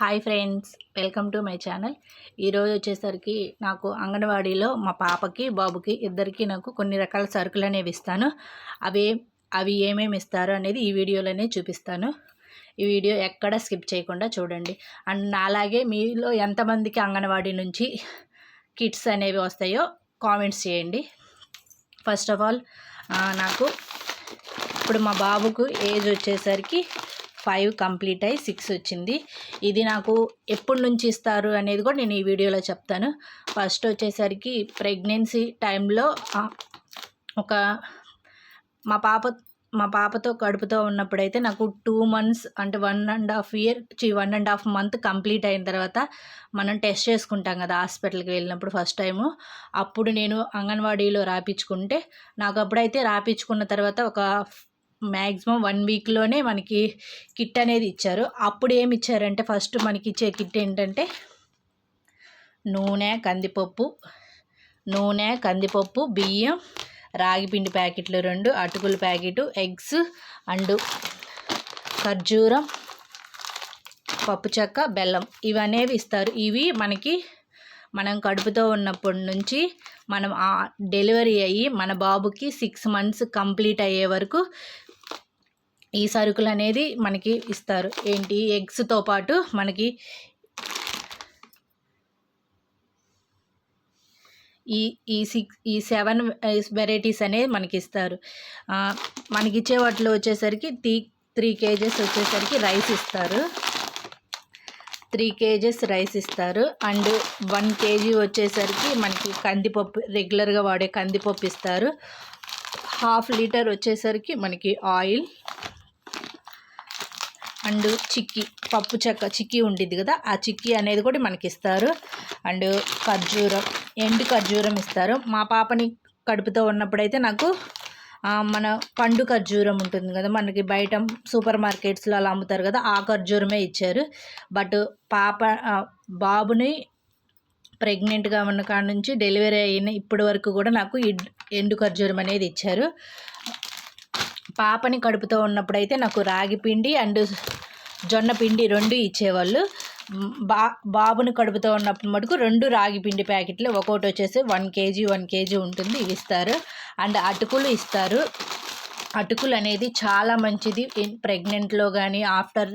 Hi friends welcome to my channel. ఈరోజు వచ్చేసరికి నాకు అంగన్వాడీలో మా పాపకి బాబుకి ఇద్దరికి నాకు కొన్ని రకాల సరుకులు అనేవి ఇస్తాను. అవి అవి ఏమేమి ఇస్తారు అనేది ఈ వీడియోలోనే చూపిస్తాను. ఈ వీడియో ఎక్కడ స్కిప్ చేయకుండా చూడండి. అండ్ అలాగే మీలో ఎంతమందికి అంగన్వాడీ నుంచి కిట్స్ అనేవి వస్తాయో కామెంట్స్ చేయండి. ఫస్ట్ ఆఫ్ ఆల్ నాకు ఇప్పుడు మా బాబుకు ఏజ్ వచ్చేసరికి ఫైవ్ కంప్లీట్ అయ్యి సిక్స్ వచ్చింది. ఇది నాకు ఎప్పటి నుంచి ఇస్తారు అనేది కూడా నేను ఈ వీడియోలో చెప్తాను. ఫస్ట్ వచ్చేసరికి ప్రెగ్నెన్సీ టైంలో ఒక మా పాప మా పాపతో కడుపుతో ఉన్నప్పుడైతే నాకు టూ మంత్స్ అంటే వన్ అండ్ హాఫ్ ఇయర్ చి one and half month complete అయిన తర్వాత మనం టెస్ట్ చేసుకుంటాం కదా హాస్పిటల్కి వెళ్ళినప్పుడు ఫస్ట్ టైము. అప్పుడు నేను అంగన్వాడీలో రాపించుకుంటే నాకు అప్పుడైతే రాపించుకున్న తర్వాత ఒక మ్యాక్సిమం వన్ వీక్లోనే మనకి కిట్ అనేది ఇచ్చారు. అప్పుడు ఏమి ఇచ్చారంటే ఫస్ట్ మనకి ఇచ్చే కిట్ ఏంటంటే నూనె కందిపప్పు నూనె కందిపప్పు బియ్యం రాగి పిండి ప్యాకెట్లు రెండు అటుకుల ప్యాకెట్ ఎగ్స్ అండ్ ఖర్జూరం పప్పు చెక్క బెల్లం ఇవనేవి ఇస్తారు. ఇవి మనకి మనం కడుపుతో ఉన్నప్పటి నుంచి మనం డెలివరీ అయ్యి మన బాబుకి సిక్స్ మంత్స్ కంప్లీట్ అయ్యే వరకు ఈ సరుకులు అనేది మనకి ఇస్తారు. ఏంటి? ఎగ్స్తో పాటు మనకి ఈ ఈ సిక్స్ ఈ సెవెన్ వెరైటీస్ అనేది మనకి ఇస్తారు. మనకి ఇచ్చే వాటిలో వచ్చేసరికి త్రీ త్రీ కేజెస్ వచ్చేసరికి రైస్ ఇస్తారు. త్రీ కేజెస్ రైస్ ఇస్తారు. అండ్ వన్ కేజీ వచ్చేసరికి మనకి కందిపప్పు రెగ్యులర్గా వాడే కందిపప్పు ఇస్తారు. హాఫ్ లీటర్ వచ్చేసరికి మనకి ఆయిల్ అండ్ చిక్కీ పప్పు చెక్క చిక్కీ ఉండిద్ది కదా ఆ చిక్కీ అనేది కూడా మనకి ఇస్తారు అండ్ ఖర్జూరం ఎండు ఖర్జూరం ఇస్తారు. మా పాపని కడుపుతో ఉన్నప్పుడైతే నాకు మన పండు ఖర్జూరం ఉంటుంది కదా మనకి బయట సూపర్ మార్కెట్స్లో అలా అమ్ముతారు కదా ఆ ఖర్జూరమే ఇచ్చారు. బట్ పాప బాబుని ప్రెగ్నెంట్గా ఉన్న కాడ నుంచి డెలివరీ అయిన ఇప్పటి వరకు కూడా నాకు ఎండు ఖర్జూరం అనేది ఇచ్చారు. పాపని కడుపుతో ఉన్నప్పుడైతే నాకు రాగి పిండి అండ్ జొన్న పిండి రెండు ఇచ్చేవాళ్ళు. బా బాబుని కడుపుతో ఉన్నప్పుడు మటుకు రెండు రాగి పిండి ప్యాకెట్లు ఒక్కొక్కటి వచ్చేసి వన్ కేజీ వన్ కేజీ ఉంటుంది ఇవి ఇస్తారు. అండ్ అటుకులు ఇస్తారు. అటుకులు అనేది చాలా మంచిది. ఇన్ ప్రెగ్నెంట్లో కానీ ఆఫ్టర్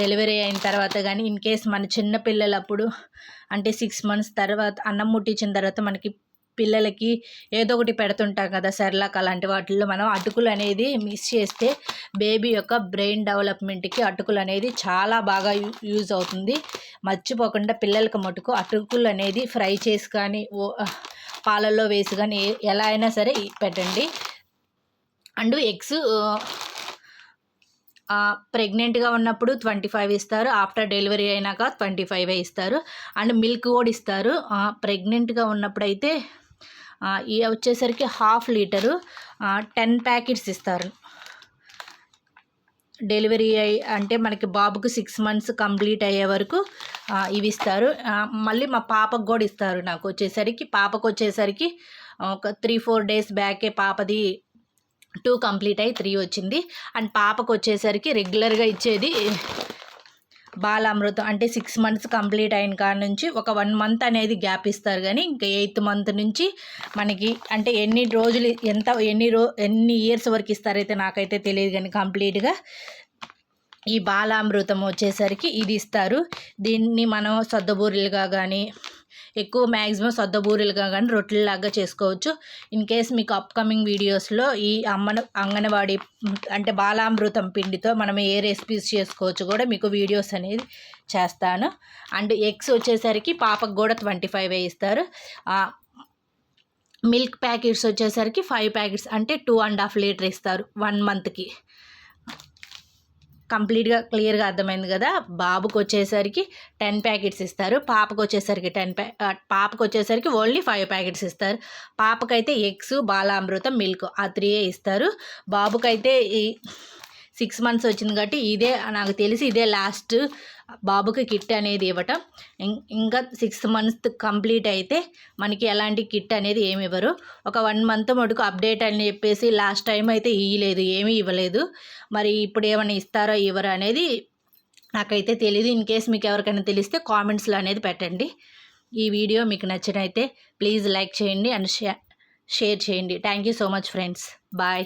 డెలివరీ అయిన తర్వాత కానీ ఇన్ కేస్ మన చిన్నపిల్లలప్పుడు అంటే సిక్స్ మంత్స్ తర్వాత అన్నం ముట్టించిన తర్వాత మనకి పిల్లలకి ఏదో ఒకటి పెడుతుంటాం కదా సెర్లాక్ అలాంటి వాటిల్లో మనం అటుకులు అనేది మిక్స్ చేస్తే బేబీ యొక్క బ్రెయిన్ డెవలప్మెంట్కి అటుకులు అనేది చాలా బాగా యూజ్ అవుతుంది. మర్చిపోకుండా పిల్లలకి మటుకు అటుకులు అనేది ఫ్రై చేసి కానీ పాలల్లో వేసి కానీ ఎలా అయినా సరే పెట్టండి. అండ్ ఎగ్స్ ప్రెగ్నెంట్గా ఉన్నప్పుడు ట్వంటీ ఫైవ్ ఇస్తారు. ఆఫ్టర్ డెలివరీ అయినాక ట్వంటీ ఫైవ్ ఇస్తారు. అండ్ మిల్క్ కూడా ఇస్తారు. ప్రెగ్నెంట్గా ఉన్నప్పుడు అయితే ఇవి వచ్చేసరికి హాఫ్ లీటరు టెన్ ప్యాకెట్స్ ఇస్తారు. డెలివరీ అయ్యి అంటే మనకి బాబుకు సిక్స్ మంత్స్ కంప్లీట్ అయ్యే వరకు ఇవి ఇస్తారు. మళ్ళీ మా పాపకు కూడా ఇస్తారు నాకు వచ్చేసరికి. పాపకు వచ్చేసరికి ఒక త్రీ ఫోర్ డేస్ బ్యాకే పాపది టూ కంప్లీట్ అయ్యి త్రీ వచ్చింది. అండ్ పాపకు వచ్చేసరికి రెగ్యులర్గా ఇచ్చేది బాలామృతం అంటే సిక్స్ మంత్స్ కంప్లీట్ అయిన కాడ నుంచి ఒక వన్ మంత్ అనేది గ్యాప్ ఇస్తారు. కానీ ఇంకా ఎయిత్ మంత్ నుంచి మనకి అంటే ఎన్ని రోజులు ఎంత ఎన్ని రో ఎన్ని ఇయర్స్ వరకు ఇస్తారైతే నాకైతే తెలియదు కానీ కంప్లీట్గా ఈ బాలామృతం వచ్చేసరికి ఇది ఇస్తారు. దీన్ని మనం సొద్దబూరెలుగా కానీ ఎక్కువ మ్యాక్సిమం సొద్దబూరెలుగా కానీ రొట్టెలలాగా చేసుకోవచ్చు. ఇన్ కేస్ మీకు అప్కమింగ్ వీడియోస్లో ఈ అమ్మన అంగన్వాడీ అంటే బాలామృతం పిండితో మనం ఏ రెసిపీస్ చేసుకోవచ్చు కూడా మీకు వీడియోస్ అనేది చేస్తాను. అండ్ ఎగ్స్ వచ్చేసరికి పాపకు కూడా ట్వంటీ ఫైవ్ ఇస్తారు. మిల్క్ ప్యాకెట్స్ వచ్చేసరికి ఫైవ్ ప్యాకెట్స్ అంటే టూ అండ్ హాఫ్ లీటర్ ఇస్తారు వన్ మంత్కి కంప్లీట్గా క్లియర్గా అర్థమైంది కదా! బాబుకి వచ్చేసరికి టెన్ ప్యాకెట్స్ ఇస్తారు. పాపకు వచ్చేసరికి టెన్ ప్యా పాపకు వచ్చేసరికి ఓన్లీ ఫైవ్ ప్యాకెట్స్ ఇస్తారు. పాపకైతే ఎగ్స్ బాలామృతం మిల్క్ ఆ త్రీయే ఇస్తారు. బాబుకైతే ఈ సిక్స్ మంత్స్ వచ్చింది కాబట్టి ఇదే నాకు తెలిసి ఇదే లాస్ట్ బాబుకి కిట్ అనేది ఇవ్వటం. ఇంకా సిక్స్ మంత్స్ కంప్లీట్ అయితే మనకి ఎలాంటి కిట్ అనేది ఏమి ఇవ్వరు. ఒక వన్ మంత్ మటుకు అప్డేట్ అని చెప్పేసి లాస్ట్ టైం అయితే ఇవ్వలేదు ఏమీ ఇవ్వలేదు. మరి ఇప్పుడు ఏమైనా ఇస్తారో ఇవ్వరు అనేది నాకైతే తెలియదు ఇన్ కేస్ మీకు ఎవరికైనా తెలిస్తే కామెంట్స్లో అనేది పెట్టండి. ఈ వీడియో మీకు నచ్చినైతే ప్లీజ్ లైక్ చేయండి అండ్ షేర్ చేయండి. Thank you so much friends bye